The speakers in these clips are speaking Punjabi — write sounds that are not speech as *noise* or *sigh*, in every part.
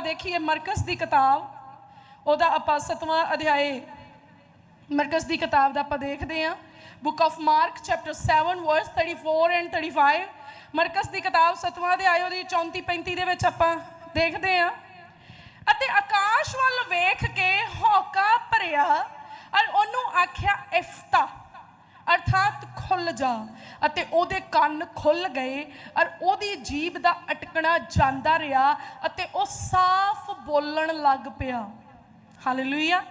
ਆਪਾਂ ਦੇਖੀਏ ਮਰਕਸ ਦੀ ਕਿਤਾਬ, ਉਹਦਾ ਆਪਾਂ ਸਤਵਾਂ ਅਧਿਆਏ ਮਰਕਸ ਦੀ ਕਿਤਾਬ ਦਾ ਆਪਾਂ ਦੇਖਦੇ ਹਾਂ। Book of Mark chapter 7 verse 34 and 35 ਮਰਕਸ ਦੀ ਕਿਤਾਬ ਸਤਵਾਂ ਅਧਿਆਏ, ਉਹਦੀ 34 35 ਦੇ ਵਿੱਚ ਆਪਾਂ ਦੇਖਦੇ ਹਾਂ। ਅਤੇ ਆਕਾਸ਼ ਵੱਲ ਵੇਖ ਕੇ ਹੌਕਾ ਭਰਿਆ, ਔਰ ਉਹਨੂੰ ਆਖਿਆ, ਇਫਤਾ। ਅਰਥਾਤ ਖੁੱਲ ਜਾ ਅਤੇ ਉਹਦੇ ਕੰਨ ਖੁੱਲ ਗਏ ਔਰ ਉਹਦੀ ਜੀਭ ਦਾ ਅਟਕਣਾ ਜਾਂਦਾ ਰਿਹਾ ਅਤੇ ਉਹ ਸਾਫ਼ ਬੋਲਣ ਲੱਗ ਪਿਆ। ਹਾਲੇਲੂਇਆ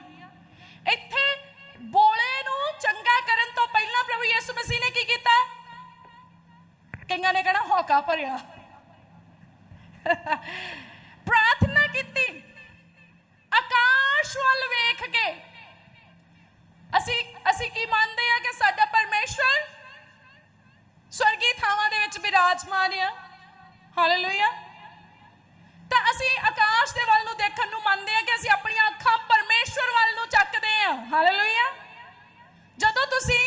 ਇੱਥੇ ਬੋਲੇ ਨੂੰ ਚੰਗਾ ਕਰਨ ਤੋਂ ਪਹਿਲਾਂ ਪ੍ਰਭੂ ਯਿਸੂ ਮਸੀਹ ਨੇ ਕੀ ਕੀਤਾ? ਕਈਆਂ ਨੇ ਕਹਿਣਾ ਹੌਕਾ ਭਰਿਆ। *laughs* ਪ੍ਰਾਰਥਨਾ ਕੀਤੀ। ਆਕਾਸ਼ ਵੱਲ ਵੇਖ ਕੇ ਅਸੀਂ ਅਸੀਂ ਕੀ ਮੰਨਦੇ ਆ ਕਿ ਸਾਡਾ ਪਰਮੇਸ਼ਵਰ ਸਵਰਗੀ ਥਾਵਾਂ ਦੇ ਆ ਹਾਲੇਲੂਇਆ ਤਾਂ ਅਸੀਂ ਆਕਾਸ਼ ਦੇ ਵੱਲ ਨੂੰ ਦੇਖਣ ਨੂੰ ਮੰਨਦੇ ਆ ਕਿ ਅਸੀਂ ਆਪਣੀਆਂ ਅੱਖਾਂ ਪਰਮੇਸ਼ਵਰ ਵੱਲ ਨੂੰ ਚੱਕਦੇ ਆ ਹਾਲੇਲੂਇਆ ਜਦੋਂ ਤੁਸੀਂ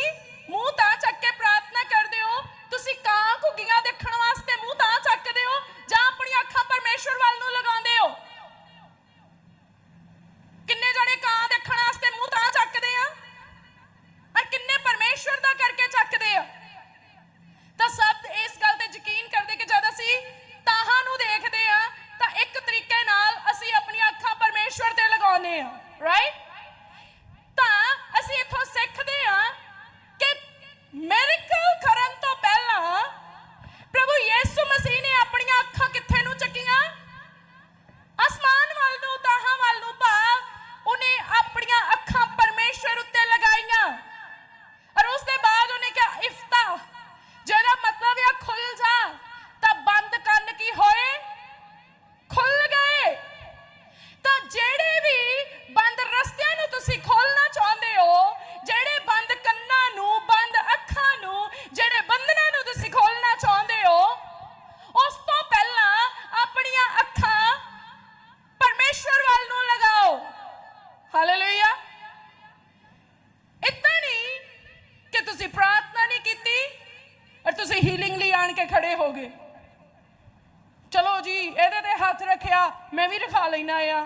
ਜੀ, ਇਹਦੇ ਤੇ ਹੱਥ ਰੱਖਿਆ, ਮੈਂ ਵੀ ਰਖਾ ਲੈਣਾ ਆ।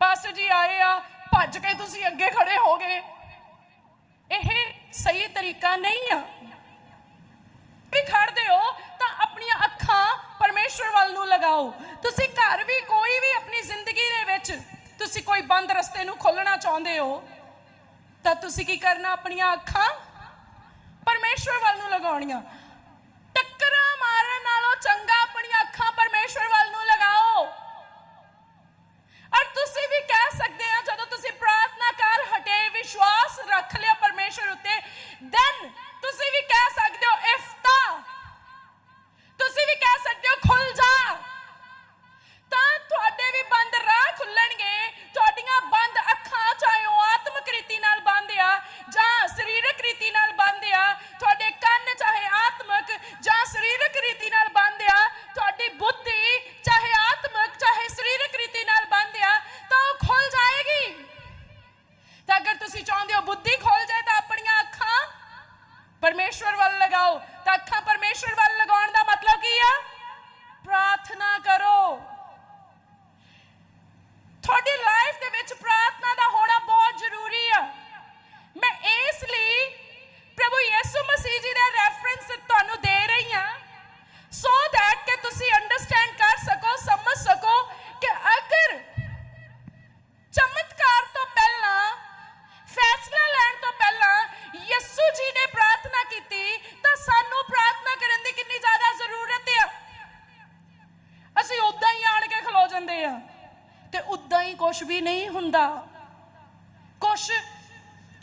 ਪਾਸਟਰ ਜੀ, ਆਏ ਆ, ਭੱਜ ਕੇ ਤੁਸੀਂ ਅੱਗੇ ਖੜੇ ਹੋ ਗਏ ਇਹ ਸਹੀ ਤਰੀਕਾ ਨਹੀਂ ਆ। ਵੀ ਖੜਦੇ ਹੋ, ਤਾਂ ਆਪਣੀਆਂ ਅੱਖਾਂ ਪਰਮੇਸ਼ਵਰ ਵੱਲ ਨੂੰ ਲਗਾਓ। ਤੁਸੀਂ ਘਰ ਵੀ, ਕੋਈ ਵੀ ਆਪਣੀ ਜ਼ਿੰਦਗੀ ਦੇ ਵਿੱਚ ਤੁਸੀਂ ਕੋਈ ਬੰਦ ਰਸਤੇ ਨੂੰ ਖੋਲਣਾ ਚਾਹੁੰਦੇ ਹੋ, ਤਾਂ ਤੁਸੀਂ ਕੀ ਕਰਨਾ ਆਪਣੀਆਂ ਅੱਖਾਂ ਪਰਮੇਸ਼ਵਰ ਵੱਲ ਨੂੰ ਲਗਾਉਣੀਆਂ। ਟੱਕਰਾਂ ਮਾਰਨ ਨਾਲੋਂ ਚੰਗਾ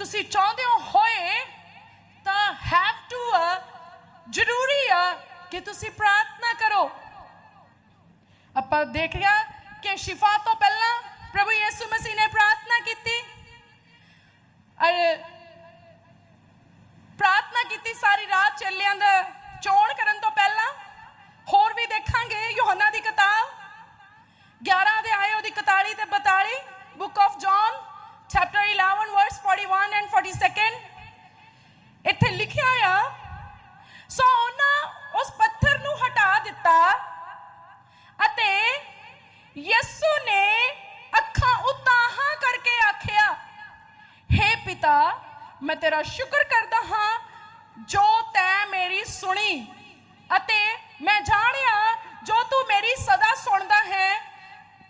ਤੁਸੀਂ ਚਾਹੁੰਦੇ ਹੋ ਹੋਏ, ਤਾਂ ਹੈਵ ਟੂ ਜ਼ਰੂਰੀ ਆ ਕਿ ਤੁਸੀਂ ਪ੍ਰਾਰਥਨਾ ਕਰੋ। ਆਪਾਂ ਦੇਖਿਆ ਕਿ ਸ਼ਿਫਾ ਤੋਂ ਪਹਿਲਾਂ ਪ੍ਰਭੂ ਯਿਸੂ ਮਸੀਹ ਨੇ ਪ੍ਰਾਰਥਨਾ ਕੀਤੀ। ਔਰ ਪ੍ਰਾਰਥਨਾ ਕੀਤੀ ਸਾਰੀ ਰਾਤ ਚੱਲਿਆਂ ਦਾ ਚੋਣ ਕਰਨ ਤੋਂ ਪਹਿਲਾਂ। ਹੋਰ ਵੀ ਦੇਖਾਂਗੇ ਯੋਹਨਾ ਦੀ ਕਿਤਾਬ 11 ਦੇ ਆਏ ਉਹਦੀ 41 ਤੇ 42 book of John chapter 11 verse 41 and 42 ਇੱਥੇ ਲਿਖਿਆ ਆ ਸੋ ਉਹਨਾਂ ਉਸ ਪੱਥਰ ਨੂੰ ਹਟਾ ਦਿੱਤਾ ਅਤੇ ਯਿਸੂ ਨੇ ਅੱਖਾਂ ਉਤਾਹਾਂ ਕਰਕੇ ਆਖਿਆ, ਹੇ ਪਿਤਾ, ਮੈਂ ਤੇਰਾ ਸ਼ੁਕਰ ਕਰਦਾ ਹਾਂ ਜੋ ਤੈਂ ਮੇਰੀ ਸੁਣੀ ਅਤੇ ਮੈਂ ਜਾਣਿਆ ਜੋ ਤੂੰ ਮੇਰੀ ਸਦਾ ਸੁਣਦਾ ਹੈ।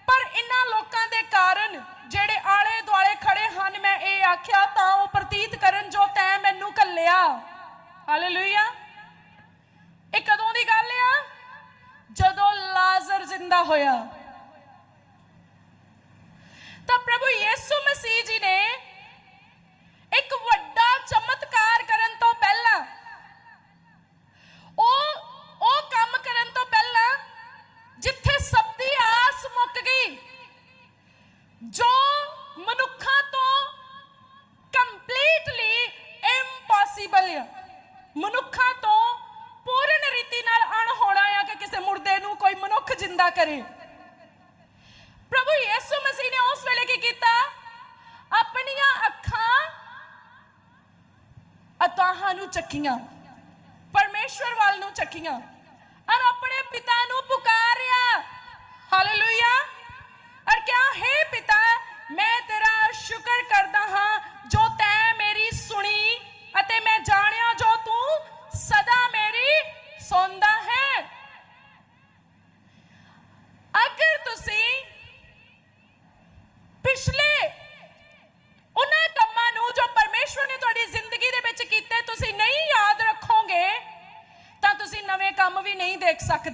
ਪਰ ਇਨ੍ਹਾਂ ਲੋਕਾਂ ਦੇ ਕਾਰਨ ਜਿਹੜੇ ਆਲੇ ਦੁਆਲੇ ਖੜੇ ਹਨ, ਮੈਂ ਇਹ ਆਖਿਆ ਤਾਂ ਉਹ ਪ੍ਰਤੀਤ ਕਰਨ ਜੋ ਤੈ ਮੈਨੂੰ ਕੱਲਿਆ ਹਾਲੇਲੂਇਆ ਇਹ ਕਦੋਂ ਦੀ ਗੱਲ ਆ? ਜਦੋਂ ਲਾਜ਼ਰ ਜ਼ਿੰਦਾ ਹੋਇਆ ਤਾਂ ਪ੍ਰਭੂ ਯਿਸੂ ਮਸੀਹ ਜੀ ਨੇ ਇੱਕ ਵੱਡਾ ਚਮਤਕਾਰ ਕਰਨ ਤੋਂ ਪਹਿਲਾਂ ਉਹ ਉਹ ਕੰਮ ਕਰਨ ਤੋਂ ਪਹਿਲਾਂ ਜਿੱਥੇ ਸਭ ਦੀ ਆਸ ਮੁੱਕ ਗਈ ਜੋ ਮਨੁੱਖਾਂ ਤੋਂ ਕੰਪਲੀਟਲੀ ਇੰਪੋਸੀਬਲ ਹੈ ਮਨੁੱਖਾਂ ਤੋਂ ਪੂਰਨ ਰੀਤੀ ਨਾਲ ਅਣਹੋਣਾ ਆ ਕਿ ਕਿਸੇ ਮੁਰਦੇ ਨੂੰ ਕੋਈ ਮਨੁੱਖ ਜਿੰਦਾ ਕਰੇ ਪ੍ਰਭੂ ਯਿਸੂ ਮਸੀਹ ਨੇ ਉਸ ਵੇਲੇ ਕੀ ਕੀਤਾ ਆਪਣੀਆਂ ਅੱਖਾਂ ਅਤਾਹਾਂ ਨੂੰ ਚੱਕੀਆਂ ਪਰਮੇਸ਼ਵਰ ਵੱਲ ਨੂੰ ਚੱਕੀਆਂ ਔਰ ਆਪਣੇ ਪਿਤਾ ਨੂੰ ਪੁਕਾਰਿਆ। ਹਾਲੇਲੂਇਆ ਔਰ ਕਿਹਾ, ਹੈ ਪਿਤਾ, ਮੈਂ ਤੇਰਾ ਸ਼ੁਕਰ ਕਰਦਾ ਹਾਂ, ਜੋ ਤੈਂ ਮੇਰੀ ਸੁਣੀ ਅਤੇ ਮੈਂ ਜਾਣਿਆ ਜੋ ਤੂੰ ਸਦਾ ਮੇਰੀ ਸੁਣਦਾ ਹੈ।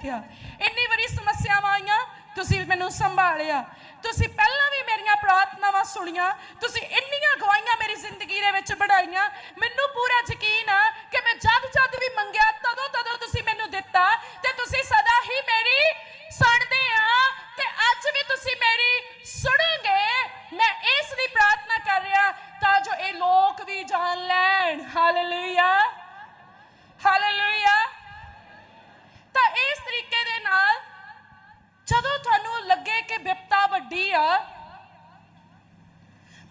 ਰੱਖਿਆ। ਇੰਨੀ ਵਾਰੀ ਸਮੱਸਿਆਵਾਂ ਆਈਆਂ, ਤੁਸੀਂ ਮੈਨੂੰ ਸੰਭਾਲਿਆ। ਤੁਸੀਂ ਪਹਿਲਾਂ ਵੀ ਮੇਰੀਆਂ ਪ੍ਰਾਰਥਨਾਵਾਂ ਸੁਣੀਆਂ, ਤੁਸੀਂ ਇੰਨੀਆਂ ਗਵਾਹੀਆਂ ਮੇਰੀ ਜ਼ਿੰਦਗੀ ਦੇ ਵਿੱਚ ਬੜਾਈਆਂ ਮੈਨੂੰ ਪੂਰਾ ਯਕੀਨ ਆ ਕਿ ਮੈਂ ਜਦ ਜਦ ਵੀ ਮੰਗਿਆ, ਤਦੋਂ ਤਦੋਂ ਤੁਸੀਂ ਮੈਨੂੰ ਦਿੱਤਾ ਤੇ ਤੁਸੀਂ ਸਦਾ ਹੀ ਮੇਰੀ ਸੁਣਦੇ ਆ ਤੇ ਅੱਜ ਵੀ ਤੁਸੀਂ ਮੇਰੀ ਸੁਣੋਗੇ। ਮੈਂ ਇਸ ਦੀ ਪ੍ਰਾਰਥਨਾ ਕਰ ਰਿਹਾ ਤਾਂ ਜੋ ਇਹ ਲੋਕ ਵੀ ਜਾਣ ਲੈਣ। ਹਾਲੇਲੂਇਆ ਹਾਲੇਲੂਇਆ ਤਾਂ ਇਸ ਤਰੀਕੇ ਦੇ ਨਾਲ ਜਦੋਂ ਤੁਹਾਨੂੰ ਲੱਗੇ ਕਿ ਵਿਪਤਾ ਵੱਡੀ ਆ,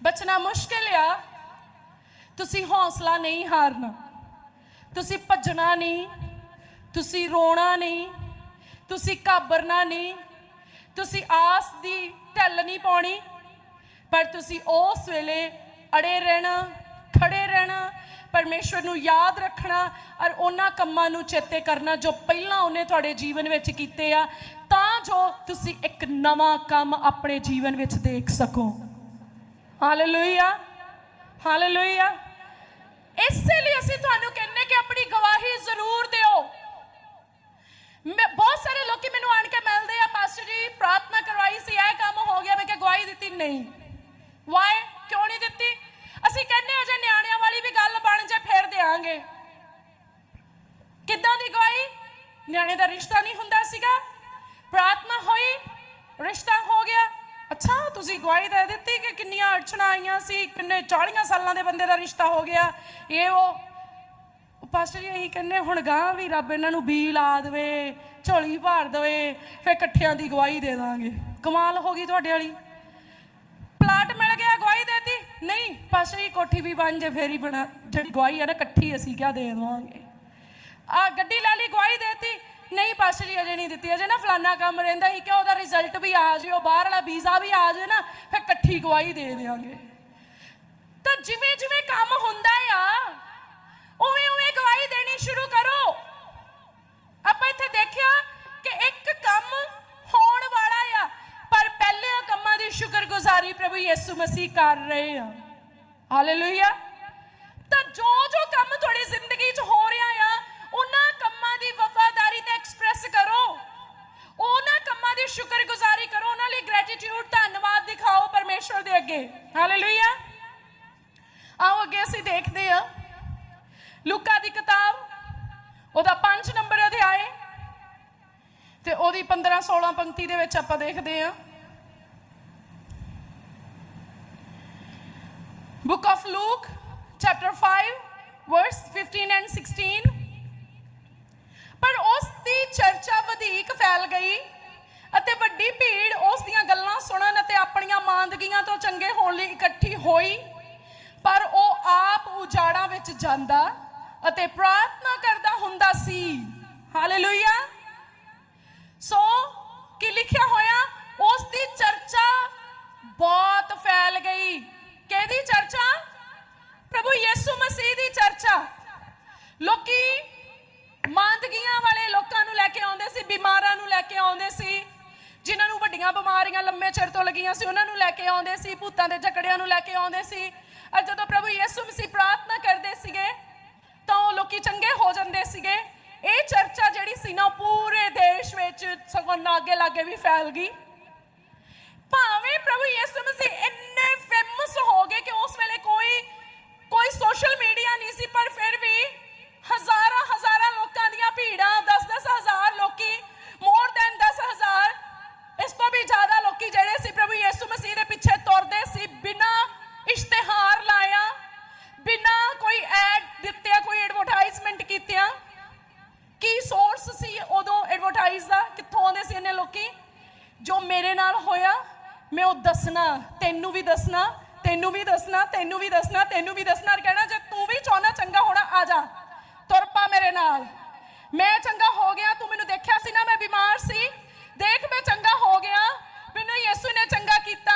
ਬਚਣਾ ਮੁਸ਼ਕਿਲ ਆ, ਤੁਸੀਂ ਹੌਸਲਾ ਨਹੀਂ ਹਾਰਨਾ, ਤੁਸੀਂ ਭੱਜਣਾ ਨਹੀਂ, ਤੁਸੀਂ ਰੋਣਾ ਨਹੀਂ, ਤੁਸੀਂ ਘਾਬਰਨਾ ਨਹੀਂ, ਤੁਸੀਂ ਆਸ ਦੀ ਢੱਲ ਨਹੀਂ ਪਾਉਣੀ, ਪਰ ਤੁਸੀਂ ਉਸ ਵੇਲੇ ਅੜੇ ਰਹਿਣਾ, ਖੜੇ ਰਹਿਣਾ ਪਰਮੇਸ਼ਵਰ ਨੂੰ ਯਾਦ ਰੱਖਣਾ ਔਰ ਉਹਨਾਂ ਕੰਮਾਂ ਨੂੰ ਚੇਤੇ ਕਰਨਾ ਜੋ ਪਹਿਲਾਂ ਉਹਨੇ ਤੁਹਾਡੇ ਜੀਵਨ ਵਿੱਚ ਕੀਤੇ ਆ, ਤਾਂ ਜੋ ਤੁਸੀਂ ਇੱਕ ਨਵਾਂ ਕੰਮ ਆਪਣੇ ਜੀਵਨ ਵਿੱਚ ਦੇਖ ਸਕੋ। ਹਾਲੇਲੂਇਆ ਹਾਲੇਲੂਇਆ ਇਸੇ ਲਈ ਅਸੀਂ ਤੁਹਾਨੂੰ ਕਹਿੰਨੇ ਕਿ ਆਪਣੀ ਗਵਾਹੀ ਜ਼ਰੂਰ ਦਿਓ। ਮੈਂ, ਬਹੁਤ ਸਾਰੇ ਲੋਕੀ ਮੈਨੂੰ ਆਣ ਕੇ ਮਿਲਦੇ ਆ ਪਾਸਟਰ ਜੀ, ਪ੍ਰਾਰਥਨਾ ਕਰਵਾਈ ਸੀ, ਇਹ ਕੰਮ ਹੋ ਗਿਆ, ਮੈਂ ਕਿ ਗਵਾਹੀ ਦਿੱਤੀ, ਨਹੀਂ ਵਾਈ ਕਿਉਂ ਨਹੀਂ ਦਿੱਤੀ ਅਸੀਂ ਕਹਿੰਨੇ ਅਜੇ ਨਿਆਣਿਆਂ ਵਾਲੀ ਵੀ ਗੱਲ ਬਣ ਜਾ ਫੇਰ ਦੇਾਂਗੇ ਕਿੱਦਾਂ ਦੀ ਗਵਾਹੀ ਨਿਆਣੇ ਦਾ ਰਿਸ਼ਤਾ ਨਹੀਂ ਹੁੰਦਾ ਸੀਗਾ। ਪ੍ਰਾਰਥਨਾ ਹੋਈ, ਰਿਸ਼ਤਾ ਹੋ ਗਿਆ। ਅੱਛਾ, ਤੁਸੀਂ ਗਵਾਹੀ ਦੇ ਦਿੱਤੀ ਕਿ ਕਿੰਨੀਆਂ ਅੜਚਣਾਂ ਆਈਆਂ ਸੀ, ਕਿੰਨੇ 40 ਸਾਲਾਂ ਦੇ ਬੰਦੇ ਦਾ ਰਿਸ਼ਤਾ ਹੋ ਗਿਆ। ਇਹ ਉਹ ਉਹ ਪਾਸਟਰ ਜੀ ਅਸੀਂ ਕਹਿੰਨੇ ਹੁਣ ਗਾਂ ਵੀ ਰੱਬ ਇਹਨਾਂ ਨੂੰ ਬੀ ਲਾ ਦੇਵੇ, ਝੋਲੀ ਭਰ ਦੇਵੇ ਫੇ ਇਕੱਠਿਆਂ ਦੀ ਗਵਾਹੀ ਦੇ ਦਾਂਗੇ। ਕਮਾਲ ਹੋ ਗਈ ਤੁਹਾਡੇ ਵਾਲੀ। ਪਲਾਟ ਮਿਲ ਗਿਆ, ਗਵਾਹੀ ਦੇਤੀ। ਨਹੀਂ, ਪਾਸਟਰ ਜੀ ਕੋਠੀ ਵੀ ਬਣ ਜੇ ਫੇਰੀ ਬਣਾ, ਜਿਹੜੀ ਗਵਾਹੀ ਆ ਨਾ, ਇਕੱਠੀ ਅਸੀਂ ਕਿਆ ਦੇ ਦੇਵਾਂਗੇ। ਆ ਗੱਡੀ ਲੈ ਲਈ, ਗਵਾਹੀ ਦੇਤੀ। ਨਹੀਂ ਪਾਸਟਰ ਜੀ ਅਜੇ ਨਹੀਂ ਦਿੱਤੀ। ਅਜੇ ਨਾ ਫਲਾਨਾ ਕੰਮ ਰਹਿੰਦਾ ਸੀ, ਕਿ ਉਹਦਾ ਰਿਜ਼ਲਟ ਵੀ ਆ ਜਾਏ ਉਹ ਬਾਹਰ ਵਾਲਾ ਵੀਜ਼ਾ ਵੀ ਆ ਜਾਏ ਨਾ, ਫਿਰ ਇਕੱਠੀ ਗਵਾਹੀ ਦੇ ਦੇਵਾਂਗੇ ਤਾਂ ਜਿਵੇਂ ਜਿਵੇਂ ਕੰਮ ਹੁੰਦਾ ਆ, ਉਵੇਂ ਉਵੇਂ ਗਵਾਹੀ ਦੇਣੀ ਸ਼ੁਰੂ ਕਰੋ। ਆਪਾਂ ਇੱਥੇ ਦੇਖਿਆ ਕਿ ਇੱਕ ਕੰਮ ਹੋਣ ਵਾਲਾ ਆ, ਪਰ ਪਹਿਲੇ ਕੰਮਾਂ ਦੀ ਸ਼ੁਕਰਗੁਜ਼ਾਰੀ ਪ੍ਰਭੂ ਯਿਸੂ ਮਸੀਹ ਕਰ ਰਹੇ ਆ। ਹਾਲੇਲੂਇਆ ਤਾਂ ਜੋ ਜੋ ਕੰਮ ਤੁਹਾਡੀ ਜ਼ਿੰਦਗੀ 'ਚ ਹੋ ਰਿਹਾ ਆ, ਉਹਨਾਂ ਕੰਮਾਂ ਦੀ ਵਫਾਦਾਰੀ ਤੇ ਐਕਸਪ੍ਰੈਸ ਕਰੋ ਉਹਨਾਂ ਕੰਮਾਂ ਦੀ ਸ਼ੁਕਰਗੁਜ਼ਾਰੀ ਕਰੋ, ਉਹਨਾਂ ਲਈ ਗ੍ਰੈਟੀਟਿਊਡ ਧੰਨਵਾਦ ਦਿਖਾਓ ਪਰਮੇਸ਼ਵਰ ਦੇ ਅੱਗੇ। ਹਾਲੇਲੂਇਆ ਆਓ ਅੱਗੇ ਅਸੀਂ ਦੇਖਦੇ ਹਾਂ। ਲੂਕਾ ਦੀ ਕਿਤਾਬ, ਉਹਦਾ 5 ਨੰਬਰ ਅਧਿਆਏ ਤੇ ਉਹਦੀ 15 16 ਪੰਕਤੀ ਦੇ ਵਿੱਚ ਆਪਾਂ ਦੇਖਦੇ ਆ book of Luke chapter 5 verse 15 and 16 ਪਰ ਉਸ ਦੀ ਚਰਚਾ ਵਧੇਕ ਫੈਲ ਗਈ। ਅਤੇ ਵੱਡੀ ਭੀੜ ਉਸ ਦੀਆਂ ਗੱਲਾਂ ਸੁਣਨ ਅਤੇ ਆਪਣੀਆਂ ਮਾਂਦਗੀਆਂ ਤੋਂ ਚੰਗੇ ਹੋਣ ਲਈ ਇਕੱਠੀ ਹੋਈ। ਪਰ ਉਹ ਆਪ ਉਜਾੜਾਂ ਵਿੱਚ ਜਾਂਦਾ ਅਤੇ ਪ੍ਰਾਰਥਨਾ ਕਰਦਾ ਹੁੰਦਾ ਸੀ। ਹਾਲੇਲੂਇਆ ਸੋ ਕੀ ਲਿਖਿਆ ਹੋਇਆ? ਉਸ ਦੀ ਚਰਚਾ ਬਹੁਤ ਫੈਲ ਗਈ। ਕਿਹਦੀ ਚਰਚਾ? ਪ੍ਰਭੂ ਯਿਸੂ ਮਸੀਹ ਦੀ ਚਰਚਾ। ਲੋਕੀ ਮੰਦਗੀਆਂ ਵਾਲੇ ਲੋਕਾਂ ਨੂੰ ਲੈ ਕੇ ਆਉਂਦੇ ਸੀ, ਬਿਮਾਰਾਂ ਨੂੰ ਲੈ ਕੇ ਆਉਂਦੇ ਸੀ। ਜਿਨ੍ਹਾਂ ਨੂੰ ਵੱਡੀਆਂ ਬਿਮਾਰੀਆਂ ਲੰਮੇ ਚਿਰ ਤੋਂ ਲੱਗੀਆਂ ਸੀ, ਉਹਨਾਂ ਨੂੰ ਲੈ ਕੇ ਆਉਂਦੇ ਸੀ, ਭੂਤਾਂ ਦੇ ਝਕੜਿਆਂ ਨੂੰ ਲੈ ਕੇ ਆਉਂਦੇ ਸੀ। ਔਰ ਜਦੋਂ ਪ੍ਰਭੂ ਯਿਸੂ ਮਸੀਹ ਪ੍ਰਾਰਥਨਾ ਕਰਦੇ ਸੀਗੇ, ਤਾਂ ਉਹ ਲੋਕੀ ਚੰਗੇ ਹੋ ਜਾਂਦੇ ਸੀਗੇ। ਇਹ ਚਰਚਾ ਜਿਹੜੀ ਸੀ ਨਾ ਪੂਰੇ ਦੇਸ਼ ਵਿੱਚ ਸਗੋਂ ਲਾਗੇ ਲਾਗੇ ਵੀ ਫੈਲ ਗਈ। ਭਾਵੇਂ ਪ੍ਰਭੂ ਯਿਸੂ ਮਸੀਹ ਇੰਨੇ ਫੇਮਸ ਹੋ ਗਏ ਕਿ ਉਸ ਵੇਲੇ ਕੋਈ ਕੋਈ ਸੋਸ਼ਲ ਮੀਡੀਆ ਨਹੀਂ ਸੀ, ਪਰ ਫਿਰ ਵੀ ਹਜ਼ਾਰ ਪਿੱਛੇ ਤੁਰਦੇ ਸੀ, ਬਿਨਾ ਇਸ਼ਤਿਹਾਰ ਲਾਇਆ, ਬਿਨਾ ਕੋਈ ਐਡ ਦਿੱਤਿਆ, ਕੋਈ ਐਡਵਰਟਾਈਜ਼ਮੈਂਟ ਕੀਤਿਆਂ। ਕੀ ਸੋਰਸ ਸੀ ਉਦੋਂ ਐਡਵਰਟਾਈਜ਼ ਦਾ? ਕਿੱਥੋਂ ਆਉਂਦੇ ਸੀ ਇਹਨੇ ਲੋਕੀ? ਜੋ ਮੇਰੇ ਨਾਲ ਹੋਇਆ, ਮੈਂ ਉਹ ਦੱਸਣਾ, ਤੈਨੂੰ ਵੀ ਦੱਸਣਾ, ਤੈਨੂੰ ਵੀ ਦੱਸਣਾ, ਤੈਨੂੰ ਵੀ ਦੱਸਣਾ, ਤੈਨੂੰ ਵੀ ਦੱਸਣਾ ਕਹਿਣਾ, ਜੇ ਤੂੰ ਵੀ ਚਾਹਨਾ ਚੰਗਾ ਹੋਣਾ, ਆ ਜਾ। ਤੁਰ ਪਾ ਮੇਰੇ ਨਾਲ। ਮੈਂ ਚੰਗਾ ਹੋ ਗਿਆ, ਤੂੰ ਮੈਨੂੰ ਦੇਖਿਆ ਸੀ ਨਾ, ਮੈਂ ਬਿਮਾਰ ਸੀ। ਦੇਖ, ਮੈਂ ਚੰਗਾ ਹੋ ਗਿਆ। ਮੈਨੂੰ ਯਿਸੂ ਨੇ ਚੰਗਾ ਕੀਤਾ।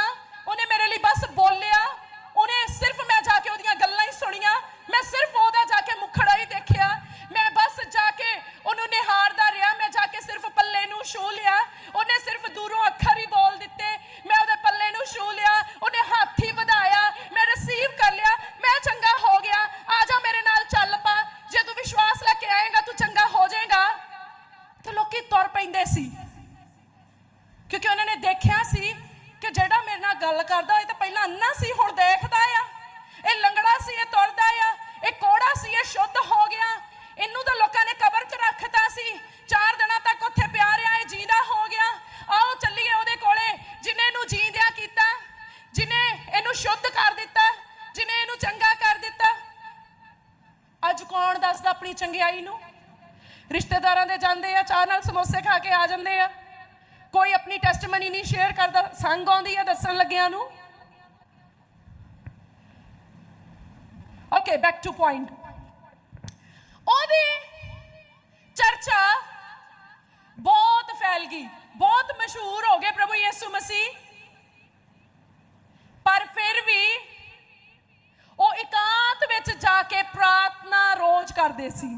ਕਿਉਂਕਿ ਦੇਖਿਆ ਸੀ ਕਿ ਜਿਹੜਾ ਮੇਰੇ ਨਾਲ ਗੱਲ ਕਰਦਾ ਇਹ ਤਾਂ ਪਹਿਲਾਂ ਅੰਨਾ ਸੀ, ਹੁਣ ਦੇਖਦਾ ਆ। ਇਹ ਲੰਗੜਾ ਸੀ, ਇਹ ਤੁਰਦਾ ਆ, ਇਹ ਕੋੜਾ ਸੀ, ਇਹ ਸ਼ੁੱਧ ਹੋ ਗਿਆ। ਇਹਨੂੰ ਤਾਂ ਲੋਕਾਂ ਨੇ ਕਬਰ 'ਚ ਰੱਖਤਾ ਸੀ। ਚਾਰ ਦਿਨਾਂ ਤੱਕ ਉੱਥੇ ਪਿਆ ਰਿਹਾ, ਇਹ ਜੀਂਦਾ ਹੋ ਗਿਆ। ਆਓ ਚੱਲੀਏ ਉਹਦੇ ਕੋਲੇ, ਜਿਨੇ ਇਹਨੂੰ ਜੀਂਦਿਆ ਕੀਤਾ, ਜਿਨੇ ਇਹਨੂੰ ਸ਼ੁੱਧ ਕਰ ਦਿੱਤਾ, ਜਿਨੇ ਇਹਨੂੰ ਚੰਗਾ ਕਰ ਦਿੱਤਾ। ਅੱਜ ਕੌਣ ਦੱਸਦਾ ਆਪਣੀ ਚੰਗਿਆਈ ਨੂੰ? ਰਿਸ਼ਤੇਦਾਰਾਂ ਦੇ ਜਾਂਦੇ ਆ, ਚਾਹ ਨਾਲ ਸਮੋਸੇ ਖਾ ਕੇ ਆ ਜਾਂਦੇ ਆ। ਕੋਈ ਆਪਣੀ ਟੈਸਟਮਨੀ ਨਹੀਂ ਸ਼ੇਅਰ ਕਰਦਾ। ਸੰਗ ਆਉਂਦੀ ਆ ਦੱਸਣ ਲੱਗਿਆਂ ਨੂੰ। ਓਕੇ ਬੈਕ ਟੂ ਪੁਆਇੰਟ ਉਹਦੀ ਚਰਚਾ ਬਹੁਤ ਫੈਲ ਗਈ। ਬਹੁਤ ਮਸ਼ਹੂਰ ਹੋ ਗਏ ਪ੍ਰਭੂ ਯਿਸੂ ਮਸੀਹ। ਪਰ ਫਿਰ ਵੀ ਉਹ ਇਕਾਂਤ ਵਿੱਚ ਜਾ ਕੇ ਪ੍ਰਾਰਥਨਾ ਰੋਜ਼ ਕਰਦੇ ਸੀ।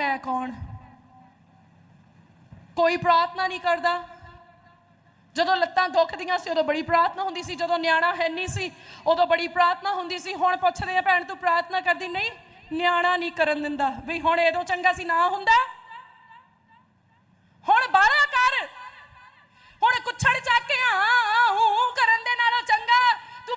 ਮੈਂ ਕੌਣ? ਕੋਈ ਪ੍ਰਾਰਥਨਾ ਨਹੀਂ ਕਰਦਾ। ਜਦੋਂ ਲੱਤਾਂ ਦੁਖਦੀਆਂ ਸੀ, ਉਦੋਂ ਬੜੀ ਪ੍ਰਾਰਥਨਾ ਹੁੰਦੀ ਸੀ। ਜਦੋਂ ਨਿਆਣਾ ਹੈ ਨਹੀਂ ਸੀ, ਉਦੋਂ ਬੜੀ ਪ੍ਰਾਰਥਨਾ ਹੁੰਦੀ ਸੀ। ਹੁਣ ਪੁੱਛਦੇ ਆ, ਭੈਣ ਤੂੰ ਪ੍ਰਾਰਥਨਾ ਕਰਦੀ? ਨਹੀਂ, ਨਿਆਣਾ ਨਹੀਂ ਕਰਨ ਦਿੰਦਾ। ਵੀ ਹੁਣ ਇਹਦੋਂ ਚੰਗਾ ਸੀ, ਨਾ ਹੁੰਦਾ ਹੁਣ ਬਾਹਲਾ ਕਰ ਹੁਣ ਕੁੱਛੜ ਚੱਕ ਕੇ ਹਾਂ ਹੂੰ ਕਰਨ ਦੇ ਨਾਲੋਂ ਚੰਗਾ ਤੂੰ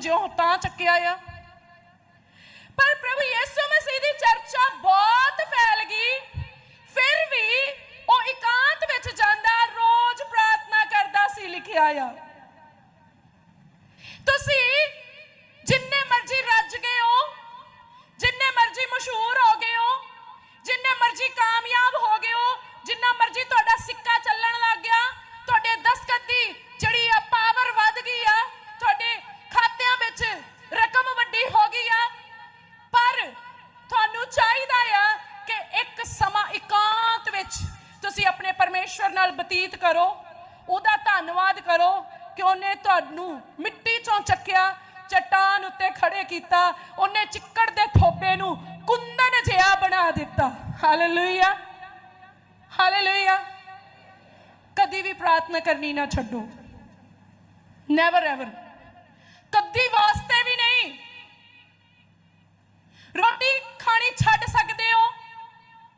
ਜਿਨੇ ਤਾਂ ਚੱਕਿਆ ਆ? ਕਰਨੀ ਨਾ ਛੱਡੋ। ਨੈਵਰ ਐਵਰ ਕਦੀ ਵਾਸਤੇ ਵੀ ਨਹੀਂ। ਰੋਟੀ ਖਾਣੀ ਛੱਡ ਸਕਦੇ ਹੋ।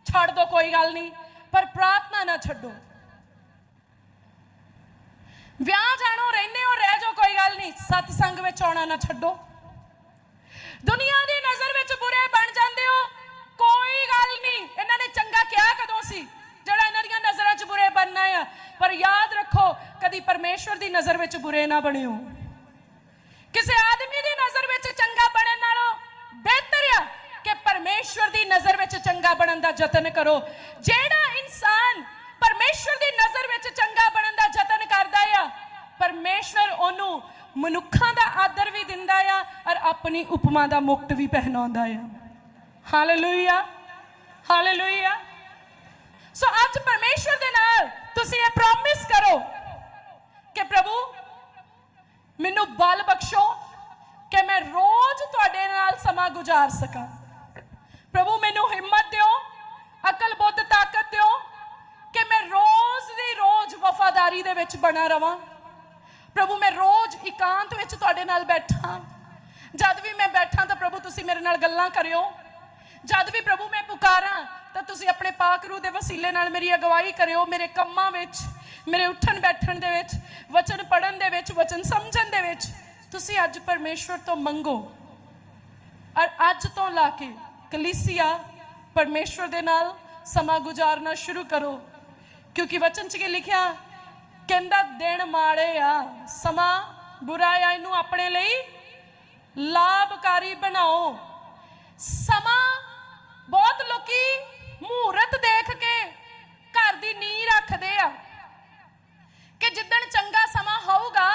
ਛੱਡ ਦੋ, ਕੋਈ ਗੱਲ ਨਹੀਂ। ਪਰ ਪ੍ਰਾਰਥਨਾ ਨਾ ਛੱਡੋ। ਵਿਆਹ ਜਾਣੋ, ਰਹਿੰਦੇ ਹੋ, ਰਹਿ ਜਾਓ, ਕੋਈ ਗੱਲ ਨਹੀਂ। ਸਤਸੰਗ ਵਿੱਚ ਆਉਣਾ ਨਾ ਛੱਡੋ। ਦੁਨੀਆ ਦੀ ਨਜ਼ਰ ਵਿੱਚ ਬੁਰੇ ਬਣ ਜਾਂਦੇ ਹੋ। ਕੋਈ ਗੱਲ ਨਹੀਂ। ਇਹਨਾਂ ਨੇ ਚੰਗਾ ਕਿਹਾ ਕਦੋਂ ਸੀ? ਜਿਹੜਾ ਇਹਨਾਂ ਦੀਆਂ ਨਜ਼ਰਾਂ 'ਚ ਬੁਰੇ ਬਣਨਾ ਆ। ਪਰ ਯਾਦ ਰੱਖੋ, ਕਦੀ ਪਰਮੇਸ਼ਵਰ ਦੀ ਨਜ਼ਰ ਵਿੱਚ ਬੁਰੇ ਨਾ ਬਣਿਓ। ਕਿਸੇ ਆਦਮੀ ਦੀ ਨਜ਼ਰ ਵਿੱਚ ਚੰਗਾ ਬਣਨ ਨਾਲੋਂ ਬਿਹਤਰ ਆ ਕਿ ਪਰਮੇਸ਼ਵਰ ਦੀ ਨਜ਼ਰ ਵਿੱਚ ਚੰਗਾ ਬਣਨ ਦਾ ਯਤਨ ਕਰੋ। ਜਿਹੜਾ ਇਨਸਾਨ ਪਰਮੇਸ਼ਵਰ ਦੀ ਨਜ਼ਰ ਵਿੱਚ ਚੰਗਾ ਬਣਨ ਦਾ ਯਤਨ ਕਰਦਾ ਆ, ਪਰਮੇਸ਼ਵਰ ਉਹਨੂੰ ਮਨੁੱਖਾਂ ਦਾ ਆਦਰ ਵੀ ਦਿੰਦਾ ਆ ਔਰ ਆਪਣੀ ਉਪਮਾ ਦਾ ਮੁਕਤ ਵੀ ਪਹਿਨਾਉਂਦਾ ਆ। ਹਾਲੇਲੂਇਆ ਹਾਲੇਲੂਇਆ ਸੋ ਅੱਜ ਪਰਮੇਸ਼ਵਰ ਦੇ ਨਾਲ ਤੁਸੀਂ ਇਹ ਪ੍ਰੋਮਿਸ ਕਰੋ ਕਿ ਪ੍ਰਭੂ, ਮੈਨੂੰ ਬਲ ਬਖਸ਼ੋ ਕਿ ਮੈਂ ਰੋਜ਼ ਤੁਹਾਡੇ ਨਾਲ ਸਮਾਂ ਗੁਜ਼ਾਰ ਸਕਾਂ। ਪ੍ਰਭੂ, ਮੈਨੂੰ ਹਿੰਮਤ ਦਿਓ, ਅਕਲ ਬੁੱਧ ਤਾਕਤ ਦਿਓ ਕਿ ਮੈਂ ਰੋਜ਼ ਦੀ ਰੋਜ਼ ਵਫਾਦਾਰੀ ਦੇ ਵਿੱਚ ਬਣਾ ਰਵਾਂ। ਪ੍ਰਭੂ, ਮੈਂ ਰੋਜ਼ ਇਕਾਂਤ ਵਿੱਚ ਤੁਹਾਡੇ ਨਾਲ ਬੈਠਾਂ। ਜਦ ਵੀ ਮੈਂ ਬੈਠਾਂ ਤਾਂ ਪ੍ਰਭੂ, ਤੁਸੀਂ ਮੇਰੇ ਨਾਲ ਗੱਲਾਂ ਕਰਿਓ। ਜਦ ਵੀ ਪ੍ਰਭੂ ਮੈਂ ਪੁਕਾਰਾਂ, ਤਾਂ ਤੁਸੀਂ ਆਪਣੇ ਪਾਕ ਰੂਹ ਦੇ ਵਸੀਲੇ ਨਾਲ ਮੇਰੀ ਅਗਵਾਈ ਕਰਿਓ, ਮੇਰੇ ਕੰਮਾਂ ਵਿੱਚ, ਮੇਰੇ ਉੱਠਣ ਬੈਠਣ ਦੇ ਵਿੱਚ, ਵਚਨ ਪੜਨ ਦੇ ਵਿੱਚ, ਵਚਨ ਸਮਝਣ ਦੇ ਵਿੱਚ, ਤੁਸੀਂ ਅੱਜ ਪਰਮੇਸ਼ਵਰ ਤੋਂ ਮੰਗੋ। ਔਰ ਅੱਜ ਤੋਂ ਲਾ ਕੇ ਕਲੀਸਿਆ ਪਰਮੇਸ਼ਵਰ ਦੇ ਨਾਲ ਸਮਾਂ ਗੁਜ਼ਾਰਨਾ ਸ਼ੁਰੂ ਕਰੋ। ਕਿਉਂਕਿ ਵਚਨ 'ਚ ਕੀ ਲਿਖਿਆ? ਕਹਿੰਦਾ ਦਿਨ ਮਾੜੇ ਆ, ਸਮਾਂ ਬੁਰਾ ਆ, ਇਹਨੂੰ ਆਪਣੇ ਲਈ ਲਾਭਕਾਰੀ ਬਣਾਓ। ਸਮਾਂ ਬਹੁਤ ਲੋਕੀ ਮਹੂਰਤ ਦੇਖ ਕੇ ਘਰ ਦੀ ਨੀਂਹ ਰੱਖਦੇ ਆ ਕਿ ਜਿੱਦਣ ਚੰਗਾ ਸਮਾਂ ਹੋਊਗਾ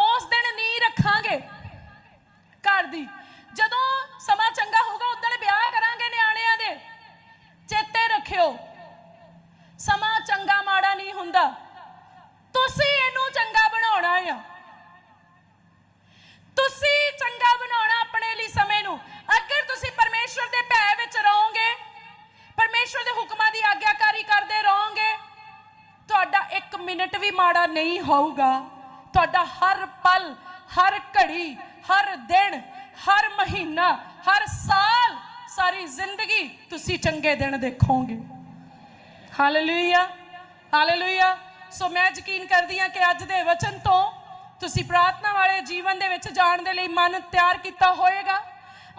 ਉਸ ਦਿਨ ਨੀਂਹ ਰੱਖਾਂਗੇ ਘਰ ਦੀ ਜਦੋਂ ਸਮਾਂ ਚੰਗਾ ਹੋਊਗਾ ਉਦੋਂ ਵਿਆਹ ਕਰਾਂਗੇ ਨਿਆਣਿਆਂ ਦੇ ਚੇਤੇ ਰੱਖਿਓ ਸਮਾਂ ਚੰਗਾ ਮਾੜਾ ਨਹੀਂ ਹੁੰਦਾ ਤੁਸੀਂ ਇਹਨੂੰ ਚੰਗਾ ਬਣਾਉਣਾ ਆ ਤੁਸੀਂ ਚੰਗਾ ਬਣਾਉਣਾ ਆਪਣੇ ਲਈ ਸਮੇਂ ਨੂੰ ਅਗਰ ਤੁਸੀਂ ਪਰਮੇਸ਼ਵਰ ਦੇ ਭੈ ਵਿੱਚ ਰਹੋਗੇ ਪਰਮੇਸ਼ਵਰ ਦੇ ਹੁਕਮਾਂ ਦੀ ਆਗਿਆਕਾਰੀ ਕਰਦੇ ਰਹੋਗੇ ਤੁਹਾਡਾ 1 ਮਿੰਟ ਵੀ ਮਾੜਾ ਨਹੀਂ ਹੋਊਗਾ ਤੁਹਾਡਾ ਹਰ ਪਲ ਹਰ ਘੜੀ ਹਰ ਦਿਨ, ਹਰ ਮਹੀਨਾ, ਹਰ ਸਾਲ ਸਾਰੀ ਜ਼ਿੰਦਗੀ ਤੁਸੀਂ ਚੰਗੇ ਦਿਨ ਦੇਖੋਗੇ। ਹਾਲੇਲੂਇਆ ਹਾਲੇਲੂਇਆ ਸੋ ਮੈਂ ਯਕੀਨ ਕਰਦੀ ਹਾਂ ਕਿ ਅੱਜ ਦੇ ਵਚਨ ਤੋਂ ਤੁਸੀਂ ਪ੍ਰਾਰਥਨਾ ਵਾਲੇ ਜੀਵਨ ਦੇ ਵਿੱਚ ਜਾਣ ਦੇ ਲਈ ਮਨ ਤਿਆਰ ਕੀਤਾ ਹੋਏਗਾ।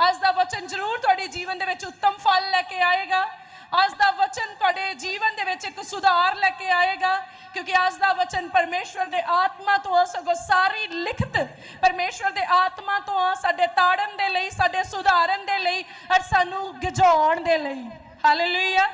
ਅੱਜ ਦਾ ਵਚਨ ਜ਼ਰੂਰ ਤੁਹਾਡੇ ਜੀਵਨ ਦੇ ਵਿੱਚ ਉੱਤਮ ਫਲ ਲੈ ਕੇ ਆਏਗਾ। ਅੱਜ ਦਾ ਵਚਨ ਤੁਹਾਡੇ ਜੀਵਨ ਦੇ ਵਿੱਚ ਇੱਕ ਸੁਧਾਰ ਲੈ ਕੇ ਆਏਗਾ, ਕਿਉਂਕਿ ਅੱਜ ਦਾ ਵਚਨ ਪਰਮੇਸ਼ਵਰ ਦੇ ਆਤਮਾ ਤੋਂ ਆ ਸਗੋਂ ਸਾਰੀ ਲਿਖਤ ਪਰਮੇਸ਼ਵਰ ਦੇ ਆਤਮਾ ਤੋਂ ਆ, ਸਾਡੇ ਤਾੜਨ ਦੇ ਲਈ, ਸਾਡੇ ਸੁਧਾਰਨ ਦੇ ਲਈ, ਔਰ ਸਾਨੂੰ ਗਿਜਾਉਣ ਦੇ ਲਈ। ਹਾਲੇਲੂਇਆ